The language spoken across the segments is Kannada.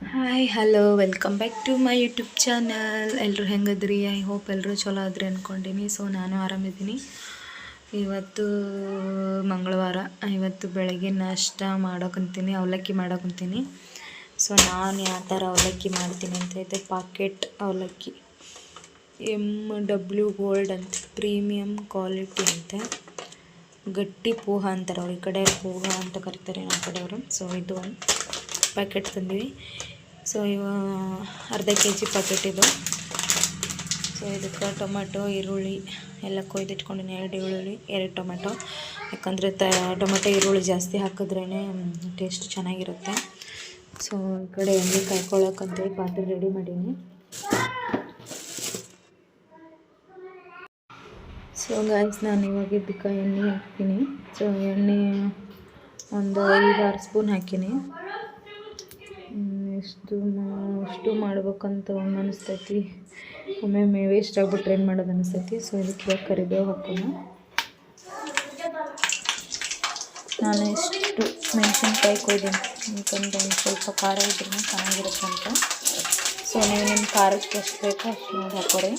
Hi hello welcome back to my YouTube channel ಎಲ್ಲರೂ ಹೆಂಗದ್ರಿ? ಐ ಹೋಪ್ ಎಲ್ಲರೂ ಚಲೋ ಆದ್ರಿ ಅಂದ್ಕೊಂಡೀನಿ ಸೊ ನಾನು ಆರಾಮಿದ್ದೀನಿ. ಇವತ್ತು ಮಂಗಳವಾರ. ಇವತ್ತು ಬೆಳಗ್ಗೆ ನಾಷ್ಟ ಮಾಡೋಕಂತೀನಿ, ಅವಲಕ್ಕಿ ಮಾಡೋಕಂತೀನಿ. ಸೊ ನಾನು ಯಾವ ಥರ ಅವಲಕ್ಕಿ ಮಾಡ್ತೀನಿ ಅಂತ ಇದೆ ಪಾಕೆಟ್ ಅವಲಕ್ಕಿ. ಎಂ ಡಬ್ಲ್ಯೂ ಗೋಲ್ಡ್ ಅಂತ. ಪ್ರೀಮಿಯಮ್ ಕ್ವಾಲಿಟಿ ಅಂತೆ. ಗಟ್ಟಿ ಪೋಹ ಅಂತಾರೆ ಅವ್ರ. ಈ ಕಡೆ ಪೋಹ ಅಂತ ಕರಿತಾರೆ ನಮ್ಮ ಕಡೆಯವರು. ಸೊ ಇದು ಒಂದು. ಪ್ಯಾಕೆಟ್ ತಂದೀವಿ. ಸೊ ಇವು ಅರ್ಧ ಕೆ ಜಿ ಪ್ಯಾಕೆಟ್ ಇದು. ಸೊ ಇದಕ್ಕೆ ಟೊಮೆಟೊ, ಈರುಳ್ಳಿ ಎಲ್ಲ ಕೊಯ್ದಿಟ್ಕೊಂಡಿನಿ, ಎರಡು ಈರುಳ್ಳಿ, ಎರಡು ಟೊಮೆಟೊ. ಯಾಕಂದರೆ ತ, ಟೊಮೆಟೊ, ಈರುಳ್ಳಿ ಜಾಸ್ತಿ ಹಾಕಿದ್ರೇ ಟೇಸ್ಟ್ ಚೆನ್ನಾಗಿರುತ್ತೆ. ಸೊ ಈ ಕಡೆ ಎಣ್ಣೆ ಕಾಯ್ಕೊಳ್ಳೋಕ್ಕಂತೇಳಿ ಪಾತ್ರೆ ರೆಡಿ ಮಾಡೀನಿ. ಸೊ ಗಾಯ್ಸ್ ನಾನು ಇವಾಗ ಇದಕ್ಕೆ ಎಣ್ಣೆ ಹಾಕ್ತೀನಿ. ಸೊ ಎಣ್ಣೆ ಒಂದು ಆರು ಸ್ಪೂನ್ ಹಾಕೀನಿ. ಎಷ್ಟು ಮಾ- ಅಷ್ಟು ಮಾಡ್ಬೇಕಂತ ಒಮ್ಮೆ ಅನಿಸ್ತೈತಿ. ಒಮ್ಮೊಮ್ಮೆ ವೇಸ್ಟ್ ಆಗ್ಬಿಟ್ರೆ ಏನು ಮಾಡೋದು ಅನಿಸ್ತೈತಿ. ಸೊ ಇದಕ್ಕೆ ಕರಿಬೇವು ಹಾಕೋಣ. ನಾನು ಎಷ್ಟು ಮೆಣಸಿನ್ಕಾಯಿ ಕೊಯ್ದೀನಿ ಯಾಕಂದರೆ ಒಂದು ಸ್ವಲ್ಪ ಖಾರ ಇದ್ರೂ ಚೆನ್ನಾಗಿರುತ್ತೆ ಅಂತ. ಸೊ ನೀವು ನಿಮ್ಮ ಖಾರಕ್ಕೆ ಎಷ್ಟು ಬೇಕೋ ಅಷ್ಟು ನೋಡಿ ಹಾಕೋರಿ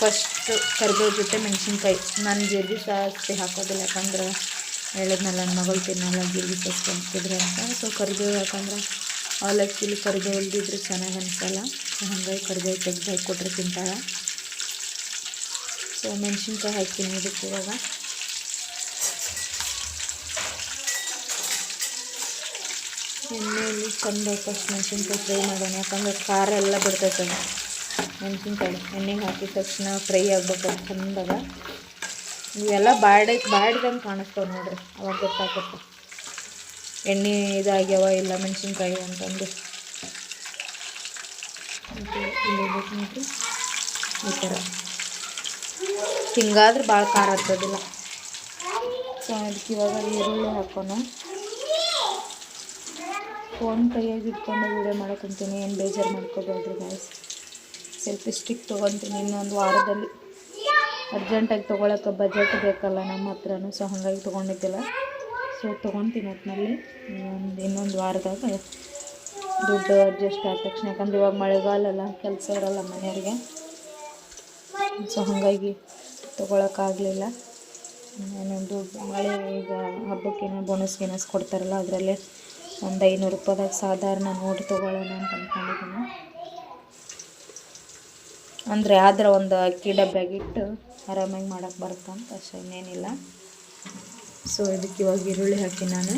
ಫಸ್ಟು ಕರಿಬೇವು ಜೊತೆ ಮೆಣಸಿನ್ಕಾಯಿ. ನಾನು ಜೀರಿಗೆ ಸಾಸ್ತಿ ಹಾಕೋದಿಲ್ಲ. ಯಾಕಂದ್ರೆ ಹೇಳಿದ್ನಲ್ಲ, ನನ್ನ ಮಗಳು ತಿನ್ನಲ್ಲ ಜೀರಿಗೆ ಸೊಪ್ಪು ಹಾಕಿದ್ರೆ ಅಂತ. ಸೊ ಕರಿಬೇವು ಯಾಕಂದ್ರೆ ಅವಲಕ್ಕಿಲಿ ಕರಿಬೇವು ಇಲ್ದಿದ್ರೆ ಚೆನ್ನಾಗಿ ಅನಿಸಲ್ಲ. ಸೊ ಹಾಗಾಗಿ ಕರಿಬೇವು ತೆಗೆದು ಹಾಕಿ ಕೊಟ್ಟರೆ ತಿಂತಾಳೆ. ಸೊ ಮೆಣಸಿನ್ಕಾಯಿ ಹಾಕ್ತೀನಿ ಇದಕ್ಕೆ ಇವಾಗ. ಎಣ್ಣೆಯಲ್ಲಿ ಕಂದು ಫಸ್ಟ್ ಮೆಣಸಿನ್ಕಾಯಿ ಫ್ರೈ ಮಾಡೋಣ. ಯಾಕಂದ್ರೆ ಖಾರ ಎಲ್ಲ ಬಿಡ್ತೈತೆ ಅದು ಮೆಣಸಿನ್ಕಾಯಿ ಎಣ್ಣೆಗೆ ಹಾಕಿದ ತಕ್ಷಣ ಫ್ರೈ ಆಗ್ಬೇಕು ಚಂದಾಗ ಇವೆಲ್ಲ ಬಾಡಿ, ಬಾಡ್ದಂಗೆ ಕಾಣಿಸ್ತಾವೆ ನೋಡ್ರಿ, ಅವಾಗ ಗೊತ್ತಾಗುತ್ತೆ. ಎಣ್ಣೆ ಇದಾಗ್ಯಾವ ಇಲ್ಲ ಮೆಣಸಿನ್ಕಾಯಿ ಅಂತಂದು. ಈ ಥರ ಹಿಂಗಾದ್ರೆ ಭಾಳ ಖಾರ ಹತ್ತೋದಿಲ್ಲ ಸೊ, ಅದಕ್ಕೆ ಇವಾಗ ಈರುಳ್ಳಿ ಹಾಕೋಣ. ಫೋನ್ ಕೈಯಾಗಿ ಇಟ್ಕೊಂಡು ವೀಡಿಯೋ ಮಾಡಕ್ಕಂತೀನಿ ಏನು ಬೇಜಾರು ಮಾಡ್ಕೋಬೇಡ್ರಿ ಗಾಯ್ಸ್ ಸೆಲ್ಫಿ ಸ್ಟಿಕ್ ತೊಗೊತೀನಿ ಇನ್ನೊಂದು ವಾರದಲ್ಲಿ. ಅರ್ಜೆಂಟಾಗಿ ತೊಗೊಳಕ್ಕೆ ಬಜೆಟ್ ಬೇಕಲ್ಲ ನಮ್ಮ ಹತ್ರನೂ ಸೊ ಹಾಗಾಗಿ ತೊಗೊಂಡಿದ್ದಿಲ್ಲ. ಸೊ ತೊಗೊತೀನಿ ಒಟ್ಟಿನಲ್ಲಿ ಇನ್ನೊಂದು ಇನ್ನೊಂದು ವಾರದಾಗ ದುಡ್ಡು ಅಡ್ಜಸ್ಟ್ ಆದ ತಕ್ಷಣ. ಯಾಕಂದ್ರೆ ಇವಾಗ ಮಳೆಗಾಲ ಅಲ್ಲ, ಕೆಲಸ ಇರಲ್ಲ ಮನೆಯವ್ರಿಗೆ. ಸೊ ಹಾಗಾಗಿ ತೊಗೊಳಕ್ಕಾಗಲಿಲ್ಲ. ಇನ್ನೊಂದು ಮಳೆ ಈಗ ಹಬ್ಬಕ್ಕೇನೋ ಬೋನಸ್ ಗಿನಸ್ ಕೊಡ್ತಾರಲ್ಲ, ಅದರಲ್ಲೇ ಒಂದು ಐನೂರು ರೂಪಾಯಿದಾಗ ಸಾಧಾರಣ ನೋಡಿ ತೊಗೊಳ್ಳೋಣ ಅಂತ ಅಂದ್ಕೊಂಡಿದ್ದೀನಿ ಅಂದರೆ ಆದ್ರೆ ಒಂದು ಅಕ್ಕಿ ಡಬ್ಬ್ಯಾಗ ಇಟ್ಟು ಆರಾಮಾಗಿ ಮಾಡೋಕ್ಕೆ ಬರುತ್ತಂತ ಅಷ್ಟೇ, ಇನ್ನೇನಿಲ್ಲ. ಸೊ ಇದಕ್ಕೆ ಇವಾಗ ಈರುಳ್ಳಿ ಹಾಕಿ ನಾನು.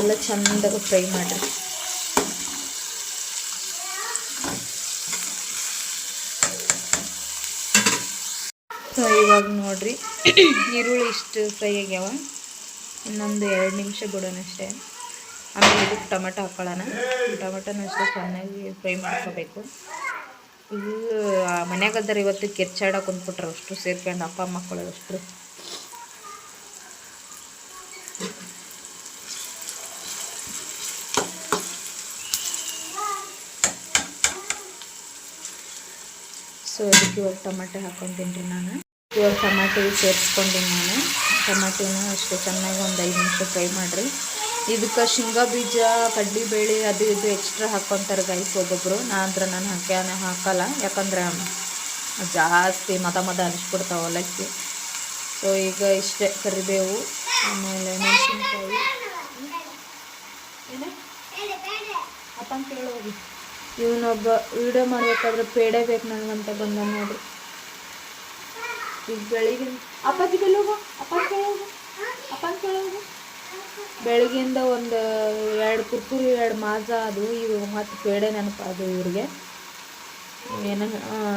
ಎಲ್ಲ ಚೆಂದಾಗ ಫ್ರೈ ಮಾಡಿರಿ. ಸೊ ಇವಾಗ ನೋಡ್ರಿ, ಈರುಳ್ಳಿ ಇಷ್ಟು ಫ್ರೈ ಆಗ್ಯಾವ. ಇನ್ನೊಂದು ಎರಡು ನಿಮಿಷ ಬಿಡೋಣ ಅಷ್ಟೇ. ಆಮೇಲೆ ಇದಕ್ಕೆ ಟೊಮೆಟೊ ಹಾಕೊಳ್ಳೋಣ. ಟೊಮೆಟೊನ ಅಷ್ಟೇ ಚೆನ್ನಾಗಿ ಫ್ರೈ ಮಾಡ್ಕೋಬೇಕು. ಫುಲ್ ಮನ್ಯಾಗದಾರ ಇವತ್ತು ಕೆಚ್ಚಾಡಕ್ಕೆ ಕುಂದ್ಬಿಟ್ರೆ ಅಷ್ಟು ಸೇರ್ಕೊಂಡು ಅಪ್ಪ ಮಕ್ಕಳು ಅಷ್ಟು. ಸೊ ಅದಕ್ಕೆ ಇವಾಗ ಟೊಮೆಟೊ ಹಾಕ್ಕೊಂತೀನಿ ರೀ ನಾನು. ಇವಾಗ ಟೊಮೆಟೊ ಸೇರಿಸ್ಕೊಂಡಿನಿ ನಾನು. ಟೊಮೆಟೊನ ಅಷ್ಟೇ ಚೆನ್ನಾಗಿ ಒಂದು ಐದು ನಿಮಿಷ ಫ್ರೈ ಮಾಡಿರಿ. ಇದಕ್ಕೆ ಶೇಂಗಾ ಬೀಜ ಕಡ್ಲಿಬೇಳೆ ಅದು ಇದು ಎಕ್ಸ್ಟ್ರಾ ಹಾಕ್ಕೊತಾರೆ ಗೈಸ್ ಒಬ್ಬೊಬ್ಬರು ನಾನು ಅಂದ್ರೆ ನಾನು ಹಾಕ್ಯಾನ ಹಾಕಲ್ಲ. ಯಾಕಂದ್ರೆ ಜಾಸ್ತಿ ಮದ ಮದ ಅನಿಸ್ಬಿಡ್ತಾವೆ ಅವಲಕ್ಕಿ ಸೊ ಈಗ ಇಷ್ಟೇ ಕರಿಬೇವು, ಆಮೇಲೆ ಮೆಣಸಿನ್ಕಾಯಿ. ಅಪ್ಪ ಕೇಳೋಗಿ ಇವನೊಬ್ಬ ವಿಡಿಯೋ ಮಾಡ್ಬೇಕಾದ್ರೆ ಪೇಡೆ ಬೇಕು ನನಗಂತ ಬಂದ ನೋಡ್ರಿ. ಈಗ ಬೆಳಿಗ್ಗೆ ಅಪ್ಪಾಜಿ ಹೋಗು ಅಪ್ಪ ಕೇಳೋಗು ಅಪ್ಪ ಕೇಳೋಗು ಬೆಳಗ್ಗೆಯಿಂದ ಒಂದು ಎರಡು ಕುರ್ಕುರಿ, ಎರಡು ಮಾಜ ಅದು ಇವು ಮತ್ತು ಪೇಡೆ ನೆನಪು ಅದು ಇವ್ರಿಗೆ. ಏನು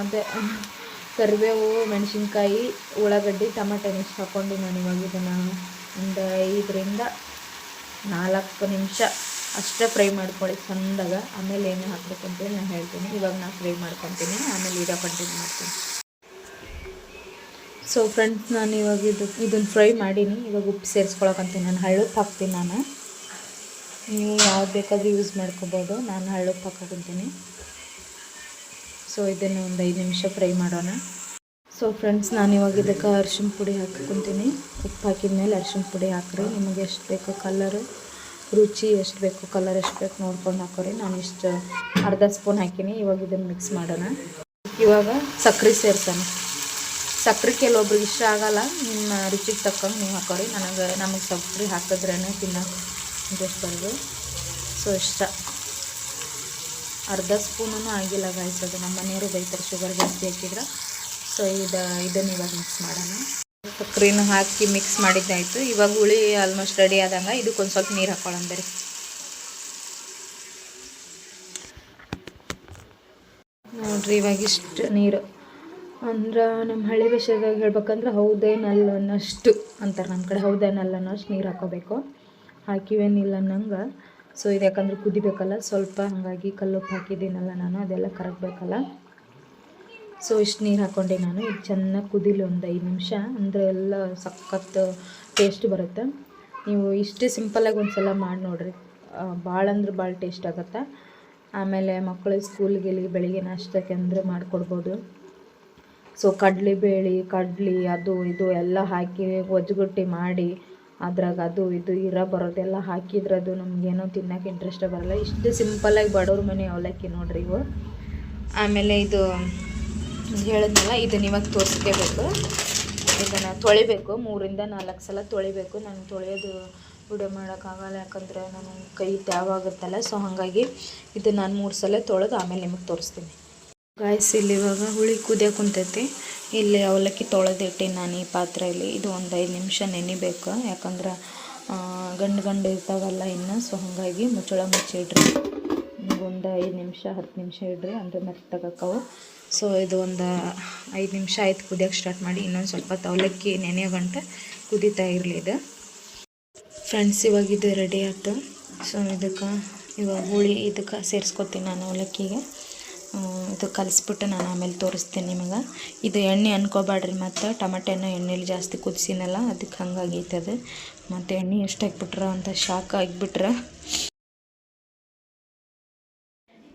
ಅದೇ, ಕರಿಬೇವು, ಮೆಣಸಿನ್ಕಾಯಿ, ಉಳ್ಳಾಗಡ್ಡಿ, ಟಮಾಟೊ ಮಿಕ್ಸ್ ಹಾಕ್ಕೊಂಡು ನಾನು ಇವಾಗ ಇದನ್ನು ಒಂದು ಐದರಿಂದ ನಾಲ್ಕು ನಿಮಿಷ ಅಷ್ಟೇ ಫ್ರೈ ಮಾಡ್ಕೊಳ್ಳಿ ಚಂದಾಗ ಆಮೇಲೆ ಏನು ಹಾಕ್ಬೇಕು ಅಂತೇಳಿ ನಾನು ಹೇಳ್ತೀನಿ. ಇವಾಗ ನಾನು ಫ್ರೈ ಮಾಡ್ಕೊತೀನಿ. ಆಮೇಲೆ ಈಗ ಕಂಟಿನ್ಯೂ ಮಾಡ್ತೀನಿ. ಸೊ ಫ್ರೆಂಡ್ಸ್ ನಾನು ಇವಾಗ ಇದು ಇದನ್ನು ಫ್ರೈ ಮಾಡೀನಿ. ಇವಾಗ ಉಪ್ಪು ಸೇರಿಸ್ಕೊಳಕಂತೀನಿ. ನಾನು ಹಳ್ಳುಪ್ಪು ಹಾಕ್ತೀನಿ ನಾನು. ನೀವು ಯಾವ್ದು ಬೇಕಾದರೂ ಯೂಸ್ ಮಾಡ್ಕೋಬೋದು. ನಾನು ಹಳ್ಳುಪ್ಪು ಹಾಕೋಕಂತೀನಿ ಸೊ ಇದನ್ನು ಒಂದು ಐದು ನಿಮಿಷ ಫ್ರೈ ಮಾಡೋಣ. ಸೊ ಫ್ರೆಂಡ್ಸ್ ನಾನು ಇವಾಗ ಇದಕ್ಕೆ ಅರ್ಶಿಣ ಪುಡಿ ಹಾಕೋತೀನಿ ಉಪ್ಪು ಹಾಕಿದ ಮೇಲೆ ಅರ್ಶಿಣ ಪುಡಿ ಹಾಕ್ರಿ. ನಿಮಗೆ ಎಷ್ಟು ಬೇಕು ಕಲರು ರುಚಿ ಎಷ್ಟು ಬೇಕು ಕಲರ್ ಎಷ್ಟು ಬೇಕು ನೋಡ್ಕೊಂಡು ಹಾಕೋರಿ. ನಾನು ಇಷ್ಟು ಅರ್ಧ ಸ್ಪೂನ್ ಹಾಕೀನಿ. ಇವಾಗ ಇದನ್ನು ಮಿಕ್ಸ್ ಮಾಡೋಣ. ಇವಾಗ ಸಕ್ಕರೆ ಸೇರ್ಸೋಣ. ಸಕ್ಕರೆ ಕೆಲವೊಬ್ರಿಗೆ ಇಷ್ಟ ಆಗಲ್ಲ. ನಿಮ್ಮ ರುಚಿಗೆ ತಕ್ಕಂಗೆ ನೀವು ಹಾಕೋರಿ ನನಗೆ, ನಮಗೆ ಸಕ್ಕರೆ ಹಾಕಿದ್ರೇ ತಿನ್ನೋಕೆ ಇಂಟ್ರೆಸ್ಟ್ ಬರೋದು. ಸೊ ಇಷ್ಟ. ಅರ್ಧ ಸ್ಪೂನೂ ಆಗಿಲ್ಲ ಗಾಯಿಸೋದು ನಮ್ಮ ಮನೆಯವರು ಬೈತಾರೆ ಶುಗರ್ ಜಾಸ್ತಿ ಹಾಕಿದ್ರೆ. ಸೊ ಇದು, ಇದನ್ನು ಇವಾಗ ಮಿಕ್ಸ್ ಮಾಡೋಣ. ಸಕ್ಕರೆನೂ ಹಾಕಿ ಮಿಕ್ಸ್ ಮಾಡಿದ್ದಾಯಿತು. ಇವಾಗ ಹುಳಿ ಆಲ್ಮೋಸ್ಟ್ ರೆಡಿ ಆದಂಗೆ ಇದಕ್ಕೊಂದು ಸ್ವಲ್ಪ ನೀರು ಹಾಕೊಳ್ಳಂದ್ರಿ ನೋಡ್ರಿ ಇವಾಗ ಇಷ್ಟು ನೀರು. ಅಂದ್ರೆ ನಮ್ಮ ಹಳ್ಳಿ ವಿಷಯದಾಗ ಹೇಳ್ಬೇಕಂದ್ರೆ ಹೌದೇನಲ್ಲ ಅನ್ನಷ್ಟು ಅಂತಾರೆ ನಮ್ಮ ಕಡೆ. ಹೌದೇನಲ್ಲ ಅನ್ನೋಷ್ಟು ನೀರು ಹಾಕೋಬೇಕು. ಹಾಕಿವೇನಿಲ್ಲ ಅನ್ನಂಗೆ. ಸೊ ಇದು ಯಾಕಂದ್ರೆ ಕುದಿಬೇಕಲ್ಲ, ಸ್ವಲ್ಪ ಹಾಗಾಗಿ ಕಲ್ಲುಪ್ಪು ಹಾಕಿದ್ದೀನಲ್ಲ ನಾನು, ಅದೆಲ್ಲ ಕರಗಬೇಕಲ್ಲ. ಸೊ ಇಷ್ಟು ನೀರು ಹಾಕ್ಕೊಂಡೆ ನಾನು. ಇದು ಚೆನ್ನಾಗಿ ಕುದಿಲಿ ಒಂದು ಐದು ನಿಮಿಷ, ಅಂದರೆ ಎಲ್ಲ ಸಖತ್ ಟೇಸ್ಟ್ ಬರುತ್ತೆ. ನೀವು ಇಷ್ಟೇ ಸಿಂಪಲಾಗಿ ಒಂದು ಸಲ ಮಾಡಿ ನೋಡಿರಿ. ಭಾಳ ಅಂದ್ರೆ ಭಾಳ ಟೇಸ್ಟ್ ಆಗುತ್ತೆ. ಆಮೇಲೆ ಮಕ್ಕಳು ಸ್ಕೂಲ್ಗೆ ಬೆಳಿಗ್ಗೆ ನಾಷ್ಟಕ್ಕೆ ಅಂದರೆ ಮಾಡಿಕೊಡ್ಬೋದು. ಸೊ ಕಡ್ಲೆಬೇಳೆ ಕಡ್ಲೆ, ಅದು, ಇದು ಎಲ್ಲ ಹಾಕಿ ಗೊಜ್ಜುಗುಟ್ಟಿ ಮಾಡಿ ಅದ್ರಾಗ ಅದು, ಇದು, ಇರ ಬರೋದೆಲ್ಲ ಹಾಕಿದ್ರೆ ಅದು ನಮಗೇನೋ ತಿನ್ನೋಕೆ ಇಂಟ್ರೆಸ್ಟೇ ಬರಲ್ಲ. ಇಷ್ಟು ಸಿಂಪಲಾಗಿ ಬಡವ್ರ ಮನೆ ಅವಲಕ್ಕಿ ನೋಡ್ರಿ ಇವು. ಆಮೇಲೆ ಇದು ಹೇಳಿದ್ನಲ್ಲ ಇದನ್ನ ಇವಾಗ ತೋರಿಸ್ಕೋಬೇಕು. ಇದನ್ನು ತೊಳಿಬೇಕು, ಮೂರಿಂದ ನಾಲ್ಕು ಸಲ ತೊಳಿಬೇಕು. ನಾನು ತೊಳೆಯೋದು ವಿಡಿಯೋ ಮಾಡೋಕ್ಕಾಗಲ್ಲ, ಯಾಕಂದರೆ ನಾನು ಕೈ ತ್ಯಾವಾಗುತ್ತಲ್ಲ ಸೊ ಹಾಗಾಗಿ ಇದು ನಾನು ಮೂರು ಸಲ ತೊಳೆದು ಆಮೇಲೆ ನಿಮಗೆ ತೋರಿಸ್ತೀನಿ. ಗಾಯ್ಸ್ ಇಲ್ಲಿ ಇವಾಗ ಹುಳಿ ಕುದಿಯೋ ಕುಂತೈತಿ. ಇಲ್ಲಿ ಅವಲಕ್ಕಿ ತೊಳೆದಿಟ್ಟೆ ನಾನು ಈ ಪಾತ್ರೆಯಲ್ಲಿ ಇದು ಒಂದು ಐದು ನಿಮಿಷ ನೆನಿಬೇಕು. ಯಾಕಂದ್ರೆ ಗಂಡು ಗಂಡು ಇರ್ತಾವಲ್ಲ ಇನ್ನು ಸೊ ಹಾಗಾಗಿ ಮುಚ್ಚಳ ಮುಚ್ಚಿಡ್ರಿ ಒಂದು ಐದು ನಿಮಿಷ, ಹತ್ತು ನಿಮಿಷ ಇಡ್ರಿ. ಅಂದರೆ ಮೆತ್ತಗಕ್ಕವು ಸೊ ಇದು ಒಂದು ಐದು ನಿಮಿಷ ಆಯ್ತು ಕುದಿಯೋಕೆ ಸ್ಟಾರ್ಟ್ ಮಾಡಿ. ಇನ್ನೊಂದು ಸ್ವಲ್ಪ ಅವಲಕ್ಕಿ ನೆನೆಯೋ ಗಂಟೆ ಕುದೀತಾ ಇರಲಿ ಇದು. ಫ್ರೆಂಡ್ಸ್ ಇವಾಗ ಇದು ರೆಡಿ ಆಯ್ತು. ಸೊ ಇದಕ್ಕೆ ಇವಾಗ ಹುಳಿ ಇದಕ್ಕೆ ಸೇರಿಸ್ಕೊತೀನಿ ನಾನು ಅವಲಕ್ಕಿಗೆ. ಇದು ಕಲಿಸ್ಬಿಟ್ಟು ನಾನು ಆಮೇಲೆ ತೋರಿಸ್ತೀನಿ ನಿಮಗೆ. ಇದು ಎಣ್ಣೆ ಅನ್ಕೋಬೇಡ್ರಿ ಮತ್ತು. ಟಮಟೆನ ಎಣ್ಣೆಲಿ ಜಾಸ್ತಿ ಕುದಿಸಿನಲ್ಲ, ಅದಕ್ಕೆ ಹಂಗಾಗೈತೆ ಮತ್ತು ಎಣ್ಣೆ ಎಷ್ಟು ಹಾಕ್ಬಿಟ್ರೆ ಅಂತ ಶಾಕ್ ಆಗಿಬಿಟ್ರೆ.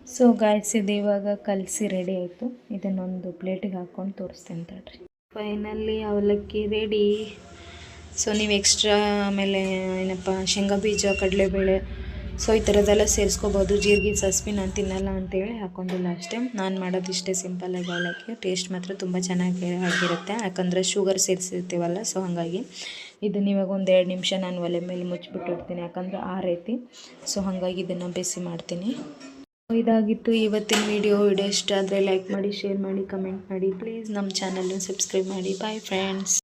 ಸೊ ಗಾಯ್ಸ್ ಇದು ಇವಾಗ ಕಲಸಿ ರೆಡಿ ಆಯಿತು. ಇದನ್ನೊಂದು ಪ್ಲೇಟಿಗೆ ಹಾಕ್ಕೊಂಡು ತೋರಿಸ್ತೇನೆ ತಡ್ರಿ. ಫೈನಲ್ಲಿ ಅವಲಕ್ಕಿ ರೆಡಿ ಸೊ ನೀವು ಎಕ್ಸ್ಟ್ರಾ ಆಮೇಲೆ ಏನಪ್ಪ, ಶೇಂಗಾ ಬೀಜ, ಕಡಲೆಬೇಳೆ ಸೊ, ಈ ಥರದ್ದೆಲ್ಲ ಸೇರಿಸ್ಕೋಬೋದು. ಜೀರಿಗೆ ಸಸ್ಪಿ ನಾನು ತಿನ್ನಲ್ಲ ಅಂತೇಳಿ ಹಾಕೊಂಡಿಲ್ಲ ಅಷ್ಟೇ. ನಾನು ಮಾಡೋದು ಇಷ್ಟೇ ಸಿಂಪಲ್ಲಾಗಿ ಅವಲಕ್ಕಿ. ಟೇಸ್ಟ್ ಮಾತ್ರ ತುಂಬ ಚೆನ್ನಾಗಿ ಆಗಿರುತ್ತೆ. ಯಾಕಂದರೆ ಶುಗರ್ ಸೇರಿಸಿರ್ತೀವಲ್ಲ, ಸೊ ಹಾಗಾಗಿ ಇದನ್ನ ಇವಾಗ ಒಂದು ಎರಡು ನಿಮಿಷ ನಾನು ಒಲೆ ಮೇಲೆ ಮುಚ್ಚಿಬಿಟ್ಟಿರ್ತೀನಿ ಯಾಕಂದರೆ ರೀತಿ. ಸೊ, ಹಾಗಾಗಿ ಇದನ್ನು ಬೇಸಿ ಮಾಡ್ತೀನಿ. ಇದಾಗಿತ್ತು ಇವತ್ತಿನ ವಿಡಿಯೋ ವಿಡಿಯೋ ಇಷ್ಟ ಆದರೆ ಲೈಕ್ ಮಾಡಿ ಶೇರ್ ಮಾಡಿ ಕಮೆಂಟ್ ಮಾಡಿ. ಪ್ಲೀಸ್ ನಮ್ಮ ಚಾನಲ್ನ ಸಬ್ಸ್ಕ್ರೈಬ್ ಮಾಡಿ. Bye friends